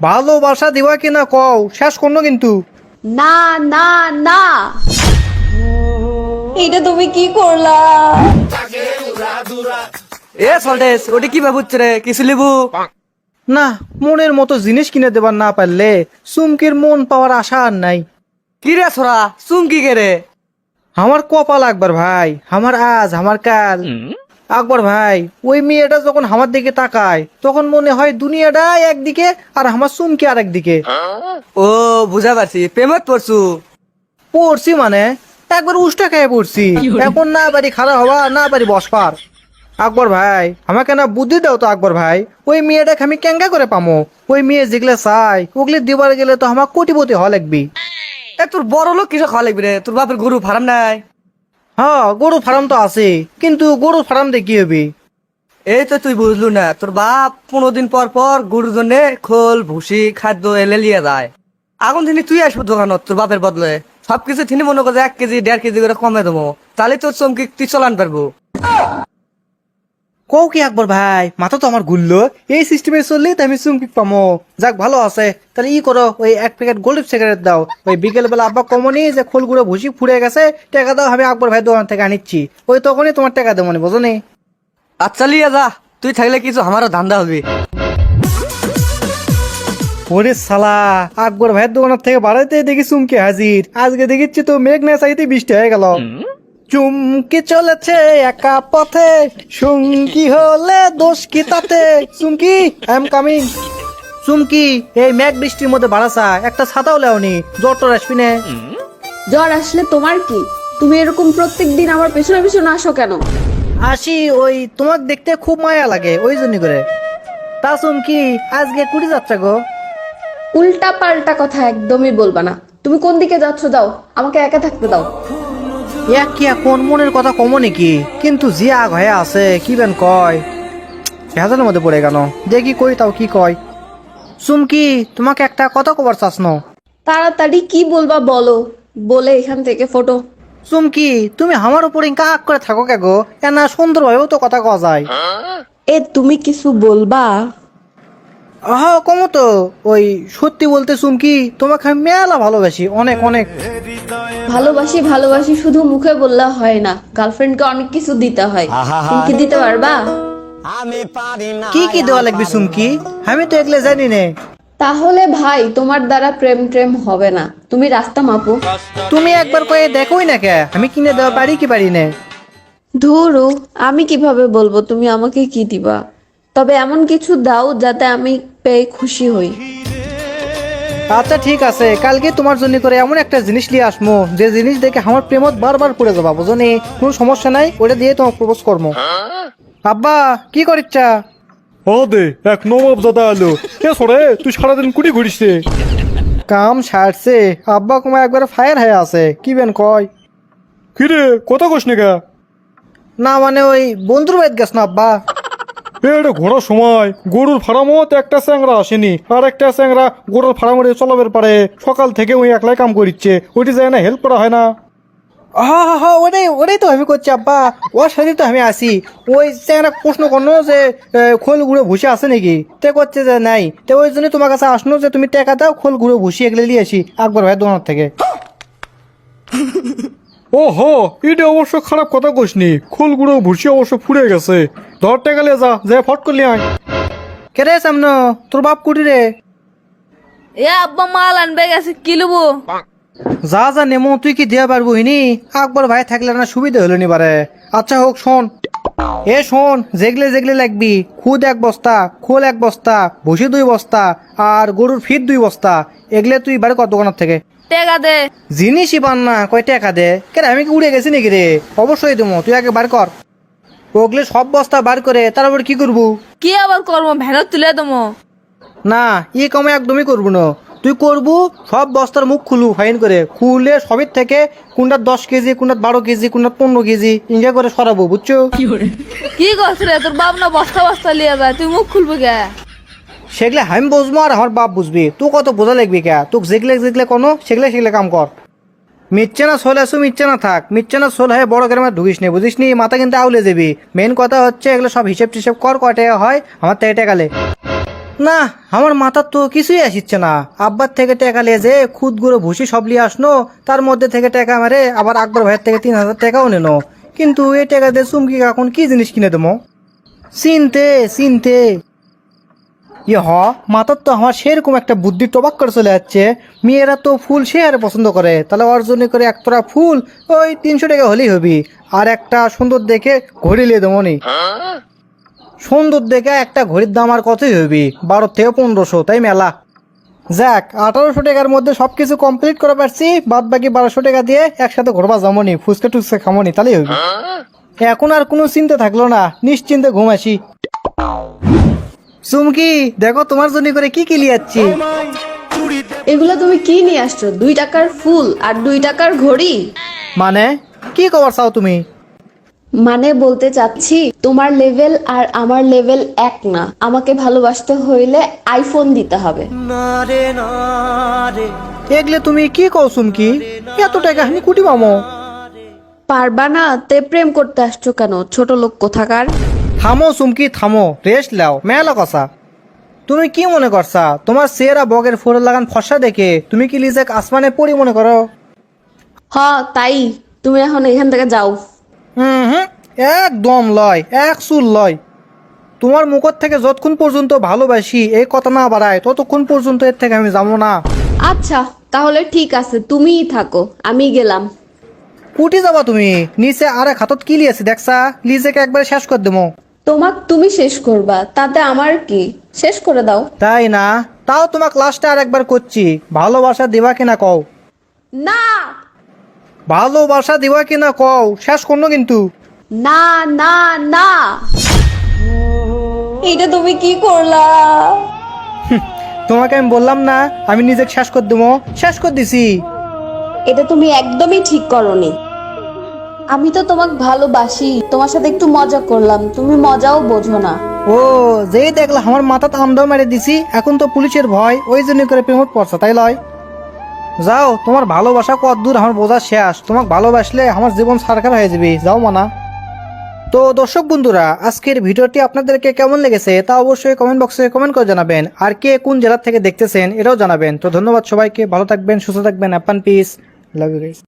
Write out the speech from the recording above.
ভালোবাসা দিবা কিনা কও? শেষ করনো কিন্তু। না না না। এটা তুমি কি করলা? এ সল্টেস ওটি কি ভাবুচ্ছে রে? কিছু লিবু না মনের মতো জিনিস কিনে দেবার না পারলে চুমকির মন পাওয়ার আশা আর নাই। কি রে ছোড়া চুমকি কে রে? আমার কপাল আকবর ভাই আমার আজ আমার কাল। আকবর ভাই ওই মেয়েটা যখন আমার দিকে তাকায় তখন মনে হয় দুনিয়াটা একদিকে আর আমার চুমকি আর একদিকে ও বুঝা পারছি প্রেমত পড়ছু। পড়ছি মানে একবার উষ্টা খেয়ে পড়ছি। এখন না বাড়ি খারাপ হওয়া না বাড়ি বসপার আকবর ভাই আমাকে না বুদ্ধি দাও তো আকবর ভাই ওই মেয়েটাকে আমি কেঙ্গা করে পামো? ওই মেয়ে যেগুলো চাই ওগুলি দিবার গেলে তো আমার কোটিপতি হওয়া লাগবি। এ তোর বড় লোক কিসব খাওয়া লাগবে রে? তোর বাপের গরু ফার্ম নাই। হ্যাঁ গরু ফার্ম তো আছে, কিন্তু গরু ফার্ম দিয়ে কি হবে? এই তো তুই বুঝলু না, তোর বাপ পনেরো দিন পর পর গরুর জন্য খোল, ভুসি, খাদ্য এলে লিয়ে যায়। এখন দিনে তুই আসব দোকানত তোর বাপের বদলে। সবকিছু তিনি মনে করে এক কেজি, দেড় কেজি করে কমে দেবো। তাহলে তোর চমকি তুই চলান পারব। কও কি আকবর ভাই? মাথা তো আমার ঘুরলো এই সিস্টেমে চললেই তো আমি চুমকি পামো যাক ভালো আছে। তাহলে ই করো ওই এক প্যাকেট গোল্ড সিগারেট দাও। ওই বিকেল বেলা আব্বা কমনি যে খোল খোলগুলো ভুসি ফুড়ে গেছে টাকা দাও আমি আকবর ভাই দোকান থেকে আনিচ্ছি। ওই তখনই তোমার টাকা দেবো মানে বোঝো নি আচ্ছা লিয়ে যা। তুই থাকলে কিছু আমারও ধান্দা হবে। ওরে সালা আকবর ভাইয়ের দোকানের থেকে বাড়াইতে দেখি চুমকি হাজির আজকে দেখিচ্ছি তো মেঘ না চাইতে বৃষ্টি হয়ে গেল চুমকি চলেছে একা পথে। সঙ্গী হলে দোষ কি তাতে? Chumki I am coming Chumki এই মেঘ বৃষ্টির মধ্যে বাড়াসা একটা ছাতাও লেওনি। জ্বর টর আসবি না। জ্বর আসলে তোমার কি? তুমি এরকম প্রত্যেক দিন আমার পেছনে পেছনে আসো কেন? আসি ওই তোমাকে দেখতে খুব মায়া লাগে ওই জন্য করে। তা চুমকি আজকে কুড়ি যাত্রা গো। উল্টা পাল্টা কথা একদমই বলবা না। তুমি কোন দিকে যাচ্ছ দাও আমাকে একা থাকতে দাও। এক কি এখন মনের কথা কম নাকি? কিন্তু যে আগ হয়ে আছে কি বেন কয়? ভেজালের মধ্যে পড়ে গেল। দেখি কই তাও কি কয়? চুমকি তোমাকে একটা কথা কবার চাস ন। তাড়াতাড়ি কি বলবা বলো। বলে এখান থেকে ফটো। চুমকি তুমি আমার উপরে কাক করে থাকো কে গো? এনা সুন্দরভাবেও তো কথা কওয়া যায়। এ তুমি কিছু বলবা? আহ কম তো। ওই সত্যি বলতে চুমকি তোমাকে আমি মেলা ভালোবাসি। অনেক অনেক। ভালোবাসি ভালোবাসি শুধু মুখে বললে হয় না। গার্লফ্রেন্ডকে অনেক কিছু দিতে হয়। তুমি কি দিতে পারবা? কি কি দেওয়া লাগবে চুমকি? আমি তো এগুলো জানি নে। তাহলে ভাই তোমার দ্বারা প্রেম প্রেম হবে না। তুমি রাস্তা মাপো। তুমি একবার কয়ে দেখোই না কে? আমি কিনে দেওয়া পারি কি পারি না? ধুরু আমি কীভাবে বলব? তুমি আমাকে কি দিবা? তবে এমন কিছু দাও যাতে আমি পেয়ে খুশি হই। আচ্ছা ঠিক আছে। কালকে তোমার জন্য করে এমন একটা জিনিস নিয়ে আসমো যে জিনিস দেখে আমার প্রেমত বারবার পড়ে যাবা বুঝনি কোনো সমস্যা নাই ওটা দিয়ে তোমার প্রপোজ করব আব্বা কি করিচ্ছা? ও দে এক নবাব দাদা আলো এ সরে তুই সারাদিন কুড়ি ঘুরিস রে কাম সারছে আব্বা কুমা একবার ফায়ার হয়ে আছে কি বেন কয়? কি রে কথা কস নাকা না মানে ওই বন্ধুর বাড়িতে গেছ না আব্বা? এটা ঘোরার সময়। গরুর ফার্মত একটা চ্যাংরা আসেনি। আর একটা চ্যাংরা গরুর ফার্মে চলাবের পারে। সকাল থেকে ওই একলাই কাম করিচ্ছে। ওইটি যায় না হেল্প করা হয় না। হা হা হা ওটাই ওটাই তো আমি করছি আব্বা। ওর সাথে তো আমি আসি ওই প্রশ্ন করল যে খোল গুঁড়ো ভুসি আছে নাকি? তে করছে যে নাই। তো ওই জন্য তোমার কাছে আসলো যে তুমি টাকা দাও খোল গুঁড়ো ভুসি এগুলো নিয়ে আসি। আকবর ভাই দোকান থেকে। ও হো এটা অবশ্য খারাপ কথা কসনি গুঁড়ো ভুসি অবশ্য ফুরে গেছে। ধর টেকালে যা যে ফট করলি আয়। কে রে সামনো? তোর বাপ কুটি রে। এ আব্বা মাল আনবে গেছে কি লুবো? যা যা নেমো তুই কি দেওয়া পারব হিনি? আকবর ভাই থাকলে না সুবিধা হলো নিবারে। আচ্ছা হোক শোন। এ শোন যেগলে যেগলে লাগবি। খুদ এক বস্তা খোল এক বস্তা ভুসি দুই বস্তা আর গরুর ফিট দুই বস্তা। এগলে তুই বাড়ি কর দোকানের থেকে? টেকা দে। জিনিসই পান না কয় টেকা দে? কেন আমি কি উড়ে গেছি নাকি রে? অবশ্যই দেবো তুই আগে বার কর। ওগুলো সব বস্তা বার করে তারপর কি করব? কি আবার করব? ভেড়া তুলে দেবো। না ই কামে একদমই করব না। তুই করবু সব বস্তার মুখ খুলু ফাইন করে। খুলে সবের থেকে কোনটা দশ কেজি কোনটা বারো কেজি কোনটা পনেরো কেজি ইঞ্জয় করে সরাবো বুঝছ? কি করছ রে? তোর বাপ না বস্তা বস্তা লিয়ে যায়। তুই মুখ খুলবি কে? সেগুলো আমি বুঝব আর আমার বাপ বুঝবি। তুই কত বোঝা লাগবি কে? তুই যেগুলো যেগুলো কোনো সেগুলো সেগুলো কাম কর। মিচ্ছে না সোল আসু মিচ্ছে না থাক। মিচ্ছে না সোল হয়ে বড় গ্রামে ঢুকিস নি, বুঝিস নি? মাথা কিন্তু আউলে যাবি। মেন কথা হচ্ছে এগুলো সব হিসেব টিসেব কর কয় টাকা হয়, আমার থেকে টাকালে না, আমার মাথার তো কিছুই আসিচ্ছে না। আব্বার থেকে টাকা লিয়ে যে খুদ গুঁড়ো ভুসি সব লিয়ে আসনো, তার মধ্যে থেকে টাকা মারে আবার আকবর ভাইয়ের থেকে তিন হাজার টাকাও নেনো। কিন্তু এই টাকা দিয়ে চুমকি এখন কি জিনিস কিনে দেবো? চিনতে চিনতে। ইয়ে হ মাথার তো আমার সেরকম একটা বুদ্ধি টবাক করে চলে যাচ্ছে। মেয়েরা তো ফুল সে আর পছন্দ করে। তাহলে অর্জনে করে একতরা ফুল, ওই তিনশো টাকা হলেই হবি। আর একটা সুন্দর দেখে ঘড়ি লিয়ে দেবো সুন্দর দেখে একটা ঘড়ির দাম আর কতই হবি? বারো থেকে পনেরোশো, তাই মেলা। যাক, আঠারোশো টাকার মধ্যে সব কিছু কমপ্লিট করে পারছি। বাদ বাকি বারোশো টাকা দিয়ে একসাথে ঘোরবা যামনি ফুচকা টুচকা খামনি তাহলেই হবি। এখন আর কোনো চিন্তা থাকল না, নিশ্চিন্তে ঘুমাসি চুমকি দেখো তোমার জন্য করে কি কি লিয়াচ্ছি এগুলো তুমি কি নিয়ে আসছো? দুই টাকার ফুল আর দুই টাকার ঘড়ি? মানে কি খবর চাও তুমি? মানে বলতে চাচ্ছি তোমার লেভেল আর আমার লেভেল এক না। আমাকে ভালোবাসতে হইলে আইফোন দিতে হবে। এগলে তুমি কি কও চুমকি? এত টাকা আমি কুটি পামো পারবা না? তে প্রেম করতে আসছো কেন? ছোট লোক কোথাকার? থামো চুমকি থামো রেস্ট লাও মেলা কষা তুমি কি মনে করছা? তোমার চেহারা বগের ফোরে লাগান ফসা দেখে তুমি কি লিজেক আসমানে পড়ি মনে করো? হ তাই। তুমি এখন এখান থেকে যাও। হুম হুম একদম লয় এক চুল লয়। তোমার মুখর থেকে যতক্ষণ পর্যন্ত ভালোবাসি এই কথা না বাড়ায় ততক্ষণ পর্যন্ত এর থেকে আমি যাব না। আচ্ছা তাহলে ঠিক আছে তুমিই থাকো আমি গেলাম। কুটি যাবা তুমি? নিচে আরে খাতত কি লিয়েছি দেখছা? লিজেকে একবার শেষ করে দেবো। তোমাক তুমি শেষ করবা তাতে আমার কি? শেষ করে দাও। তাই না? তাও তোমাক লাস্টে আর একবার করছি। ভালোবাসা দিবা কিনা কও? না! ভালোবাসা দিবা কিনা কও? শেষ করল কিন্তু। না না না! এটা তুমি কি করলা? তোমাকে আমি বললাম না আমি নিজেকে শেষ করে দেবো। শেষ করে দিছি। এটা তুমি একদমই ঠিক করনি। আমি তো তোমাকে ভালোবাসি। তোমার সাথে একটু মজা করলাম। তুমি মজাও বোঝো না। ও, যেই দেখলা আমার মাথাতে আমদাও মেরে দিছি, এখন তো পুলিশের ভয়, ওই জন্য করে প্রেমত পড়ছে, তাই লয়? যাও, তোমার ভালোবাসা কত দূর, আমার বোঝা শেষ। তোমাকে ভালোবাসলে আমার জীবন সারকার হয়ে যাবে। যাও মানা। তো দর্শক বন্ধুরা, আজকের ভিডিওটি আপনাদেরকে কেমন লেগেছে তা অবশ্যই কমেন্ট বক্সে কমেন্ট করে জানাবেন। আর কে কোন জেলা থেকে দেখতেছেন, এটাও জানাবেন। তো ধন্যবাদ সবাইকে, ভালো থাকবেন, সুস্থ থাকবেন অ্যাপান পিস লাভ ইউ গাইস